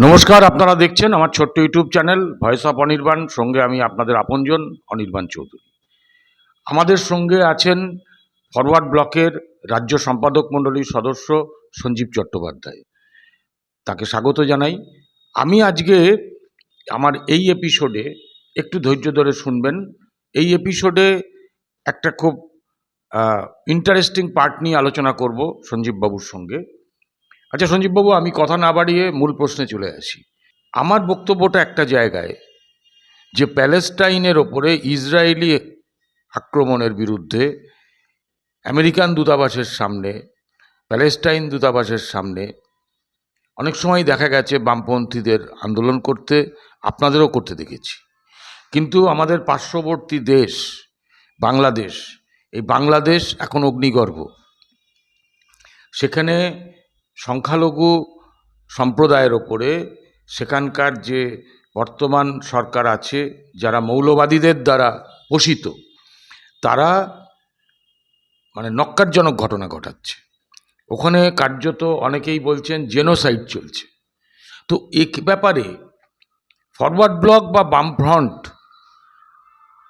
নমস্কার, আপনারা দেখছেন আমার ছোট্ট YouTube channel voice of Anirban. সঙ্গে আমি আপনাদের আপনজন, অনির্বাণ চৌধুরী। আমাদের সঙ্গে আছেন ফরওয়ার্ড ব্লকের রাজ্য সম্পাদক মণ্ডলীর সদস্য সঞ্জীব চট্টোপাধ্যায়। তাকে স্বাগত জানাই। আমি আজকে আমার এই এপিসোডে একটু ধৈর্য ধরে শুনবেন। এই এপিসোডে একটা খুব ইন্টারেস্টিং পার্ট নিয়ে আলোচনা করব সঞ্জীববাবুর সঙ্গে। আচ্ছা সঞ্জীববাবু, আমি কথা না বাড়িয়ে মূল প্রশ্নে চলে আসি। আমার বক্তব্যটা একটা জায়গায় যে প্যালেস্টাইনের ওপরে ইসরায়েলি আক্রমণের বিরুদ্ধে আমেরিকান দূতাবাসের সামনে, প্যালেস্টাইন দূতাবাসের সামনে অনেক সময় দেখা গেছে বামপন্থীদের আন্দোলন করতে, আপনাদেরও করতে দেখেছি। কিন্তু আমাদের পার্শ্ববর্তী দেশ, বাংলাদেশ, এই বাংলাদেশ এখন অগ্নিগর্ভ। সেখানে সংখ্যালঘু সম্প্রদায়ের ওপরে সেখানকার যে বর্তমান সরকার আছে, যারা মৌলবাদীদের দ্বারা পোষিত, তারা মানে নক্কারজনক ঘটনা ঘটাচ্ছে। ওখানে কার্যত অনেকেই বলছেন জেনোসাইড চলছে। তো এ ব্যাপারে ফরওয়ার্ড ব্লক বা বামফ্রন্ট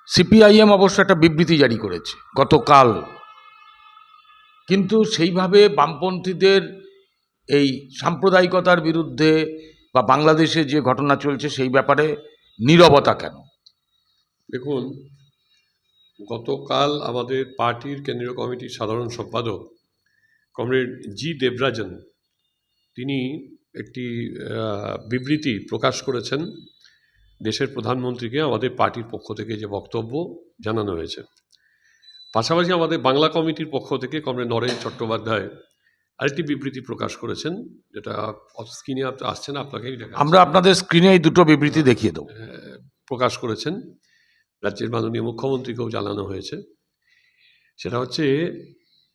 সিপিআইএম অবশ্য একটা বিবৃতি জারি করেছে গতকাল। কিন্তু সেইভাবে বামপন্থীদের এই সাম্প্রদায়িকতার বিরুদ্ধে বা বাংলাদেশে যে ঘটনা চলছে সেই ব্যাপারে নীরবতা কেন? দেখুন, গতকাল আমাদের পার্টির কেন্দ্রীয় কমিটির সাধারণ সম্পাদক কমরেড জি দেবরাজন, তিনি একটি বিবৃতি প্রকাশ করেছেন। দেশের প্রধানমন্ত্রীকে আমাদের পার্টির পক্ষ থেকে যে বক্তব্য জানানো হয়েছে। পাশাপাশি আমাদের বাংলা কমিটির পক্ষ থেকে কমরেড নরেন চট্টোপাধ্যায় আরেকটি বিবৃতি প্রকাশ করেছেন যেটা স্ক্রিনে আসছে না আপনাকে আমরা আপনাদের স্ক্রিনে এই দুটো বিবৃতি দেখিয়ে দেবো। প্রকাশ করেছেন রাজ্যের মাননীয় মুখ্যমন্ত্রীকেও জানানো হয়েছে। সেটা হচ্ছে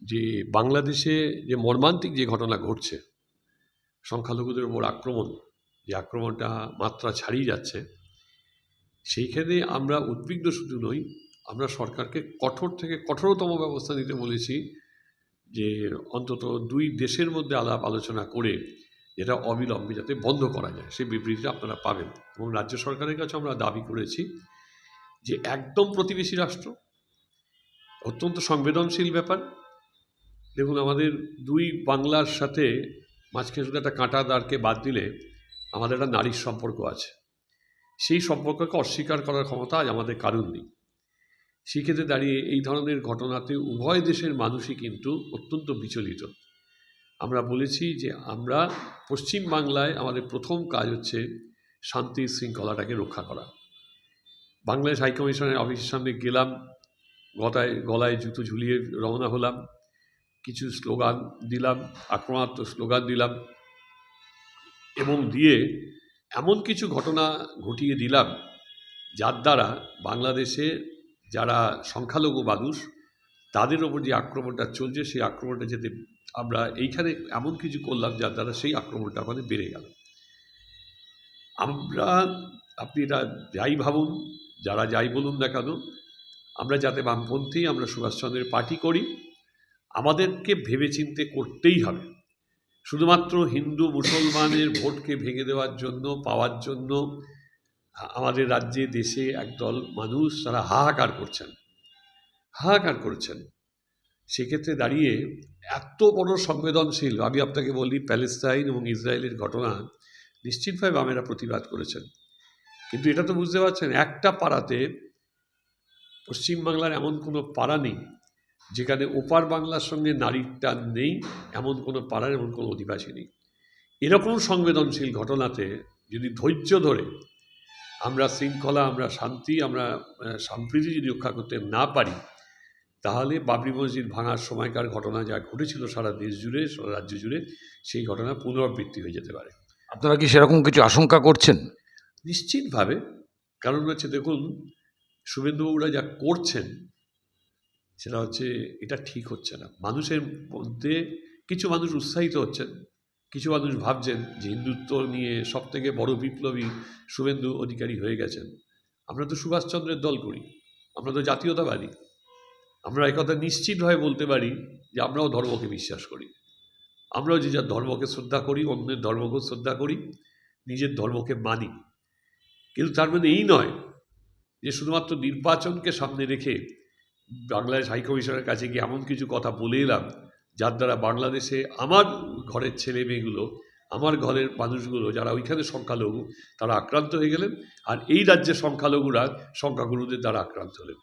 যে বাংলাদেশে যে মর্মান্তিক যে ঘটনা ঘটছে সংখ্যালঘুদের উপর আক্রমণ যে আক্রমণটা মাত্রা ছাড়িয়ে যাচ্ছে সেইখানে আমরা উদ্বিগ্ন শুধু নই আমরা সরকারকে কঠোর থেকে কঠোরতম ব্যবস্থা নিতে বলেছি যে অন্তত দুই দেশের মধ্যে আলাপ আলোচনা করে এটা অবিলম্বে যাতে বন্ধ করা যায়, সেই বিবৃতিটা আপনারা পাবেন। এবং রাজ্য সরকারের কাছে আমরা দাবি করেছি যে একদম প্রতিবেশী রাষ্ট্র, অত্যন্ত সংবেদনশীল ব্যাপার। দেখুন, আমাদের দুই বাংলার সাথে মাঝখানে শুধু একটা কাঁটা দাঁড়কে বাদ দিলে আমাদের একটা নারীর সম্পর্ক আছে। সেই সম্পর্ককে অস্বীকার করার ক্ষমতা আজ আমাদের কারণ নেই। সেক্ষেত্রে দাঁড়িয়ে এই ধরনের ঘটনাতে উভয় দেশের মানুষই কিন্তু অত্যন্ত বিচলিত। আমরা বলেছি যে আমরা পশ্চিম বাংলায় আমাদের প্রথম কাজ হচ্ছে শান্তি শৃঙ্খলাটাকে রক্ষা করা। বাংলাদেশ হাইকমিশনের অফিসের সামনে গেলাম গলায় গলায় জুতো ঝুলিয়ে রওনা হলাম, কিছু স্লোগান দিলাম, আক্রমণাত্মক স্লোগান দিলাম এবং দিয়ে এমন কিছু ঘটনা ঘটিয়ে দিলাম যার দ্বারা বাংলাদেশে যারা সংখ্যালঘু মানুষ, তাদের ওপর যে আক্রমণটা চলছে, সেই আক্রমণটা যাতে আমরা এইখানে এমন কিছু করলাম যার দ্বারা সেই আক্রমণটা আমাদের বেড়ে গেল। আমরা, আপনি এটা যাই ভাবুন, যারা যাই বলুন না কেন, আমরা যাতে বামপন্থী, আমরা সুভাষচন্দ্রের পার্টি করি, আমাদেরকে ভেবেচিন্তে করতেই হবে। শুধুমাত্র হিন্দু, মুসলমানের ভোটকে ভেঙে দেওয়ার জন্য, পাওয়ার জন্য আমাদের রাজ্যে, দেশে একদল মানুষ তারা হাহাকার করছেন। হাহাকার করছেন। সেক্ষেত্রে দাঁড়িয়ে এত বড় সংবেদনশীল, আমি আপনাকে বলি প্যালেস্তাইন এবং ইসরায়েলের ঘটনা, নিশ্চিতভাবে বামেরা প্রতিবাদ করেছেন। কিন্তু এটা তো বুঝতে পারছেন, একটা পাড়াতে পশ্চিমবাংলার এমন কোনো পাড়া নেই, যেখানে ওপার বাংলার সঙ্গে নারীর টান নেই, এমন কোনো পাড়ার এমন কোনো অধিবাসী নেই। এরকম সংবেদনশীল ঘটনাতে যদি ধৈর্য ধরে আমরা শৃঙ্খলা আমরা শান্তি আমরা সম্প্রীতি যদি রক্ষা করতে না পারি তাহলে বাবরি মসজিদ ভাঙার সময়কার ঘটনা যা ঘটেছিল সারা দেশ জুড়ে সারা রাজ্য জুড়ে সেই ঘটনা পুনরাবৃত্তি হয়ে যেতে পারে। আপনারা কি সেরকম কিছু আশঙ্কা করছেন? নিশ্চিতভাবে। কারণ হচ্ছে দেখুন শুভেন্দুবাবুরা যা করছেন সেটা হচ্ছে এটা ঠিক হচ্ছে না। মানুষের মধ্যে কিছু মানুষ উৎসাহিত হচ্ছেন। কিছু মানুষ ভাবছেন যে হিন্দুত্ব নিয়ে সব থেকে বড় বিপ্লবী শুভেন্দু অধিকারী হয়ে গেছেন। আমরা তো সুভাষচন্দ্রের দল করি, আমরা তো জাতীয়তাবাদী। আমরা একথা নিশ্চিতভাবে বলতে পারি যে আমরাও ধর্মকে বিশ্বাস করি। আমরাও যে যার ধর্মকে শ্রদ্ধা করি, অন্যের ধর্মকেও শ্রদ্ধা করি, নিজের ধর্মকে মানি। কিন্তু তার মানে এই নয় যে শুধুমাত্র নির্বাচনকে সামনে রেখে বাংলাদেশ হাইকমিশনের কাছে গিয়ে এমন কিছু কথা বলে এলাম যার দ্বারা বাংলাদেশে আমার ঘরের ছেলে মেয়েগুলো আমার ঘরের মানুষগুলো যারা ওইখানে সংখ্যালঘু তারা আক্রান্ত হয়ে গেলেন আর এই রাজ্যের সংখ্যালঘুরা সংখ্যাগুরুদের দ্বারা আক্রান্ত হলেন।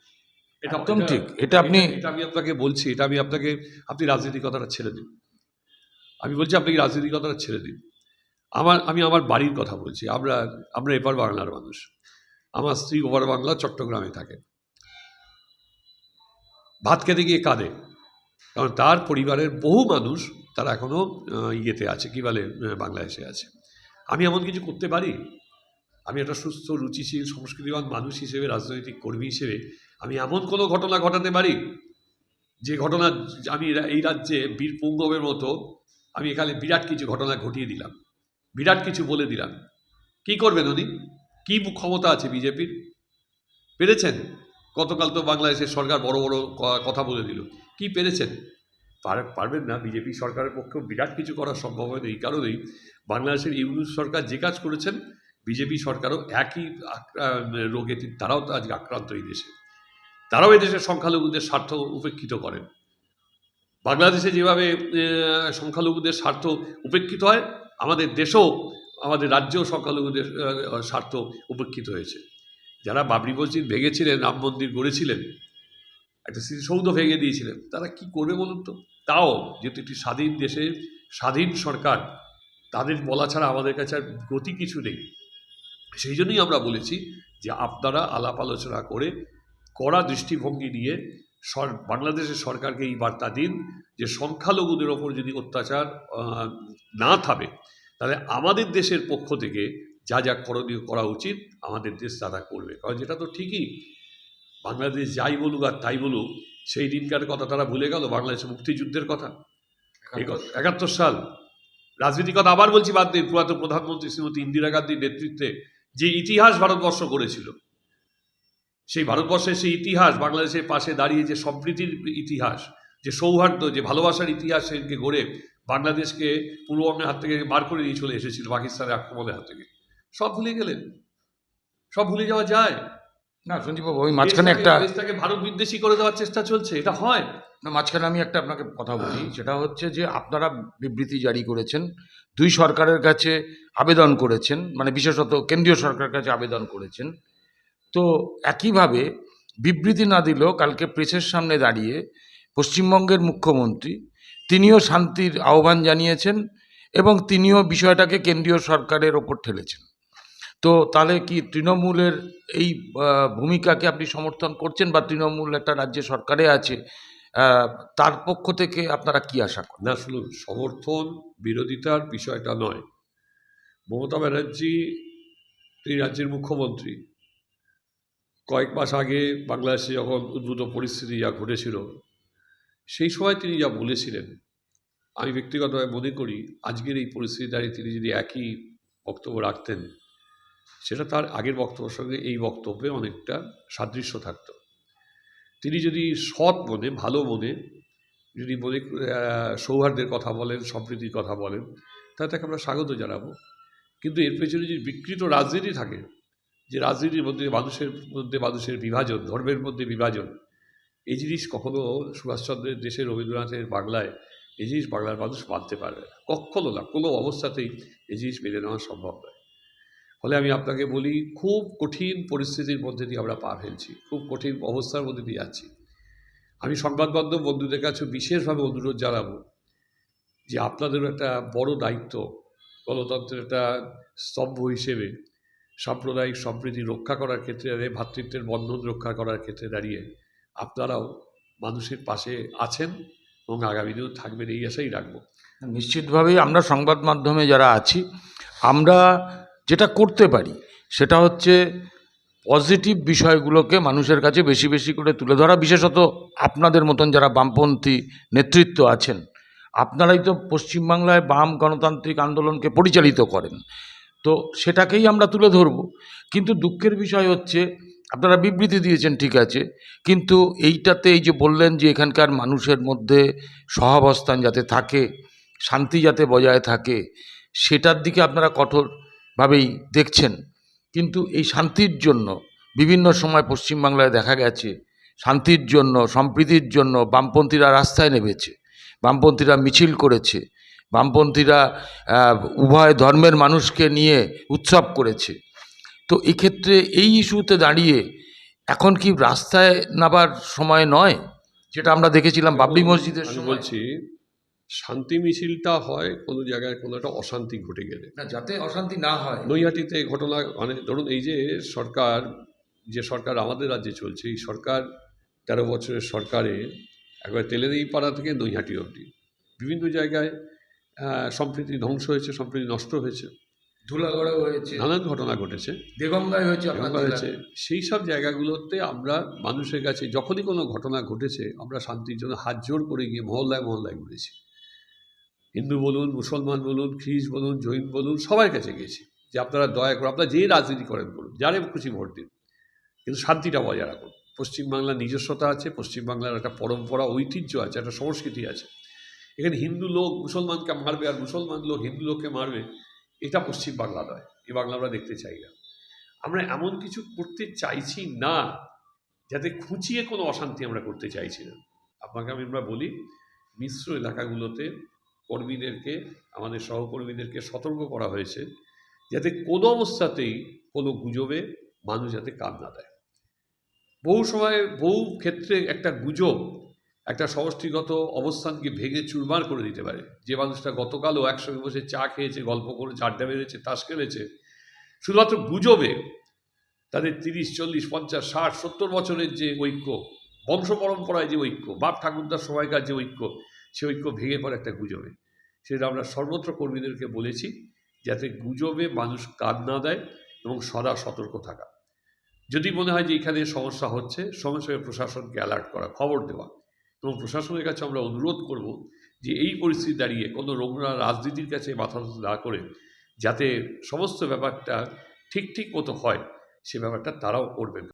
এটা একদম ঠিক। এটা আপনি- এটা আমি আপনাকে বলছি এটা আমি আপনাকে আপনি রাজনীতি কথাটা ছেড়ে দিন। আমি বলছি আপনি রাজনীতি কথাটা ছেড়ে দিন। আমার আমি আমার বাড়ির কথা বলছি। আমরা আমরা এপার বাংলার মানুষ। আমার স্ত্রী ওপার বাংলা চট্টগ্রামে থাকে। ভাত খেতে গিয়ে কাঁদে। কারণ তার পরিবারের বহু মানুষ তারা এখনও ইয়েতে আছে, কী বলে বাংলাদেশে আছে। আমি এমন কিছু করতে পারি? আমি একটা সুস্থ, রুচিশীল, সংস্কৃতিবান মানুষ হিসেবে, রাজনৈতিক কর্মী হিসেবে, আমি এমন কোনো ঘটনা ঘটাতে পারি? যে ঘটনা, আমি এই রাজ্যে বীর পুঙ্গবের মতো, আমি এখানে বিরাট কিছু ঘটনা ঘটিয়ে দিলাম। বিরাট কিছু বলে দিলাম। কি করবেন উনি? কী ক্ষমতা আছে বিজেপির? পেরেছেন? গতকাল তো বাংলাদেশের সরকার বড় বড় কথা বলে দিল। কি পেরেছেন? পার- পারবেন না, বিজেপি সরকারের পক্ষেও বিরাট কিছু করা সম্ভব হয় না এই কারণেই বাংলাদেশের ইউনুস সরকার যে কাজ করেছেন, বিজেপি সরকারও একই রোগে তারাও তো আজকে আক্রান্ত এই দেশে। তারাও এই দেশের সংখ্যালঘুদের স্বার্থ উপেক্ষিত করেন। বাংলাদেশে যেভাবে সংখ্যালঘুদের স্বার্থ উপেক্ষিত হয়, আমাদের দেশেও, আমাদের রাজ্যেও সংখ্যালঘুদের স্বার্থ উপেক্ষিত হয়েছে। যারা বাবরি মসজিদ ভেঙেছিলেন, রাম মন্দির গড়েছিলেন একটা স্মৃতিসৌধ ভেঙে দিয়েছিলেন। তারা কি করবে বলুন তো? তাও যেহেতু একটি স্বাধীন দেশে, স্বাধীন সরকার, তাদের বলা ছাড়া আমাদের কাছে আর গতি কিছু নেই। সেই জন্যই আমরা বলেছি যে আপনারা আলাপ আলোচনা করে কড়া দৃষ্টিভঙ্গি নিয়ে সর, বাংলাদেশের সরকারকে এই বার্তা দিন যে সংখ্যালঘুদের ওপর যদি অত্যাচার না থামে, তাহলে আমাদের দেশের পক্ষ থেকে যা যা করণীয় করা উচিত আমাদের দেশ তারা করবে। কারণ যেটা তো ঠিকই বাংলাদেশ যাই বলুক আর তাই বলুক সেই দিনকার কথা তারা ভুলে গেল বাংলাদেশের মুক্তিযুদ্ধের কথা। একাত্তর সাল। রাজনীতির কথা আবার বলছি বাদ দিন পুরাতন প্রধানমন্ত্রী শ্রীমতী ইন্দিরা গান্ধীর নেতৃত্বে যে ইতিহাস ভারতবর্ষ গড়েছিল সেই ভারতবর্ষের সেই ইতিহাস বাংলাদেশের পাশে দাঁড়িয়ে যে সম্প্রীতির ইতিহাস যে সৌহার্দ্য যে ভালোবাসার ইতিহাস সেদিনকে গড়ে বাংলাদেশকে পূর্ববঙ্গের হাত থেকে বার করে নিয়ে চলে এসেছিল পাকিস্তানের আক্রমণের হাত থেকে। সব ভুলে গেলেন। সব ভুলে যাওয়া যায়। না সঞ্জীববাবু ওই মাঝখানে একটা দেশটাকে ভারত বিদ্বেষী করে দেওয়ার চেষ্টা চলছে এটা হয়? না মাঝখানে আমি একটা আপনাকে কথা বলি সেটা হচ্ছে যে আপনারা বিবৃতি জারি করেছেন দুই সরকারের কাছে আবেদন করেছেন মানে বিশেষত কেন্দ্রীয় সরকারের কাছে আবেদন করেছেন। তো একইভাবে বিবৃতি না দিলেও কালকে প্রেসের সামনে দাঁড়িয়ে পশ্চিমবঙ্গের মুখ্যমন্ত্রী তিনিও শান্তির আহ্বান জানিয়েছেন এবং তিনিও বিষয়টাকে কেন্দ্রীয় সরকারের ওপর ঠেলেছেন। তো তাহলে কি তৃণমূলের এই ভূমিকাকে আপনি সমর্থন করছেন বা তৃণমূল একটা রাজ্য সরকারে আছে তার পক্ষ থেকে আপনারা কি আশা করেন? না, শুনুন, সমর্থন, বিরোধিতার বিষয়টা নয়। মমতা ব্যানার্জি, তিনি রাজ্যের মুখ্যমন্ত্রী। কয়েক মাস আগে বাংলাদেশে যখন উদ্ভূত পরিস্থিতি যা ঘটেছিল, সেই সময় তিনি যা বলেছিলেন, আমি ব্যক্তিগতভাবে মনে করি, আজকের এই পরিস্থিতি দাঁড়িয়ে তিনি যদি একই বক্তব্য রাখতেন সেটা তার আগের বক্তব্যের সঙ্গে এই বক্তব্যে অনেকটা সাদৃশ্য থাকত। তিনি যদি সৎ মনে, ভালো মনে যদি মনে সৌহার্দ্যের কথা বলেন, সম্প্রীতির কথা বলেন, তাহলে তাকে আমরা স্বাগত জানাব। কিন্তু এর পেছনে যদি বিকৃত রাজনীতি থাকে, যে রাজনীতির মধ্যে মানুষের মধ্যে মানুষের বিভাজন, ধর্মের মধ্যে বিভাজন, এই জিনিস কখনো সুভাষচন্দ্রের দেশে রবীন্দ্রনাথের বাংলায় এই জিনিস বাংলার মানুষ মানতে পারবে না। কখনো না, কোনো অবস্থাতেই এই জিনিস মেনে নেওয়া সম্ভব নয়। ফলে আমি আপনাকে বলি, খুব কঠিন পরিস্থিতির মধ্যে দিয়ে আমরা পা ফেলছি। খুব কঠিন অবস্থার মধ্যে দিয়ে যাচ্ছি। আমি সংবাদ মাধ্যম বন্ধুদের কাছে বিশেষভাবে অনুরোধ জানাব যে আপনাদেরও একটা বড় দায়িত্ব গণতন্ত্রের একটা স্তম্ভ হিসেবে সাম্প্রদায়িক সম্প্রীতি রক্ষা করার ক্ষেত্রে দাঁড়িয়ে ভ্রাতৃত্বের বন্ধন রক্ষা করার ক্ষেত্রে দাঁড়িয়ে আপনারাও মানুষের পাশে আছেন এবং আগামী দিনেও থাকবেন, এই আশাই রাখব। নিশ্চিতভাবেই আমরা সংবাদ মাধ্যমে যারা আছি, আমরা যেটা করতে পারি, সেটা হচ্ছে পজিটিভ বিষয়গুলোকে মানুষের কাছে বেশি বেশি করে তুলে ধরা, বিশেষত আপনাদের মতন যারা বামপন্থী নেতৃত্ব আছেন, আপনারাই তো পশ্চিমবাংলায় বাম গণতান্ত্রিক আন্দোলনকে পরিচালিত করেন। তো সেটাকেই আমরা তুলে ধরব। কিন্তু দুঃখের বিষয় হচ্ছে, আপনারা বিবৃতি দিয়েছেন, ঠিক আছে, কিন্তু এইটাতে এই যে বললেন যে এখানকার মানুষের মধ্যে সহাবস্থান যাতে থাকে, শান্তি যাতে বজায় থাকে, সেটার দিকে আপনারা কঠোর ভাবেই দেখছেন। কিন্তু এই শান্তির জন্য বিভিন্ন সময় পশ্চিমবাংলায় দেখা গেছে শান্তির জন্য সম্প্রীতির জন্য বামপন্থীরা রাস্তায় নেমেছে বামপন্থীরা মিছিল করেছে বামপন্থীরা উভয় ধর্মের মানুষকে নিয়ে উৎসব করেছে। তো এক্ষেত্রে এই ইস্যুতে দাঁড়িয়ে এখন কি রাস্তায় নাবার সময় নয়? যেটা আমরা দেখেছিলাম বাবরি মসজিদের বলছি শান্তি মিছিলটা হয় কোনো জায়গায় কোনো একটা অশান্তি ঘটে গেলে। না যাতে অশান্তি না হয়। নৈহাটিতে এই ঘটনা মানে ধরুন এই যে সরকার যে সরকার আমাদের রাজ্যে চলছে এই সরকার তেরো বছরের সরকারে একবার তেলেদেই পাড়া থেকে নৈহাটি অবধি বিভিন্ন জায়গায় সম্প্রীতি ধ্বংস হয়েছে সম্প্রীতি নষ্ট হয়েছে। ধুলাগড়ে হয়েছে। নানান ঘটনা ঘটেছে। দেগঙ্গায় হয়েছে হয়েছে। সেই সব জায়গাগুলোতে আমরা মানুষের কাছে যখনই কোনো ঘটনা ঘটেছে আমরা শান্তির জন্য হাত জোর করে গিয়ে মহল্লায় মহল্লায় ঘুরেছি। হিন্দু বলুন, মুসলমান বলুন, খ্রিস্ট বলুন, জৈন বলুন, সবার কাছে গেছি যে আপনারা দয়া করে, আপনারা যে রাজনীতি করেন বলুন, যারে খুশি ভোট দিন। কিন্তু শান্তিটা বজায় রাখুন। পশ্চিমবাংলার নিজস্বতা আছে, পশ্চিমবাংলার একটা পরম্পরা, ঐতিহ্য আছে, একটা সংস্কৃতি আছে। এখানে হিন্দু লোক মুসলমানকে মারবে আর মুসলমান লোক হিন্দু লোককে মারবে, এটা পশ্চিমবাংলা নয় এ বাংলা আমরা দেখতে চাই না। আমরা এমন কিছু করতে চাইছি না, যাতে খুঁচিয়ে কোনো অশান্তি আমরা করতে চাইছি না। আপনাকে আমি আমরা বলি, মিশ্র এলাকাগুলোতে কর্মীদেরকে, আমাদের সহকর্মীদেরকে সতর্ক করা হয়েছে যাতে কোনো অবস্থাতেই কোনো গুজবে মানুষ যাতে কান না দেয়। বহু সময় বহু ক্ষেত্রে একটা গুজব একটা সমষ্টিগত অবস্থানকে ভেঙে চুরমার করে দিতে পারে। যে মানুষটা গতকালও একসঙ্গে বসে চা খেয়েছে, গল্প করে আড্ডা বেড়েছে তাস খেলেছে। শুধুমাত্র গুজবে তাদের তিরিশ, চল্লিশ, পঞ্চাশ, ষাট, সত্তর বছরের যে ঐক্য, বংশ পরম্পরায় যে ঐক্য, বাপ ঠাকুরদার সময়কার যে ঐক্য সে ঐক্য ভেঙে পড়ে একটা গুজবে সেটা আমরা সর্বত্র কর্মীদেরকে বলেছি যাতে গুজবে মানুষ কান না দেয় এবং সদা সতর্ক থাকা। যদি মনে হয় যে এখানে সমস্যা হচ্ছে, সঙ্গে সঙ্গে প্রশাসনকে অ্যালার্ট করা, খবর দেওয়া। এবং প্রশাসনের কাছে আমরা অনুরোধ করব যে এই পরিস্থিতি দাঁড়িয়ে কোনো নোংরা রাজনীতির কাছে মাথা না করে যাতে সমস্ত ব্যাপারটা ঠিক ঠিক মতো হয়, সে ব্যাপারটা তারাও করবেন।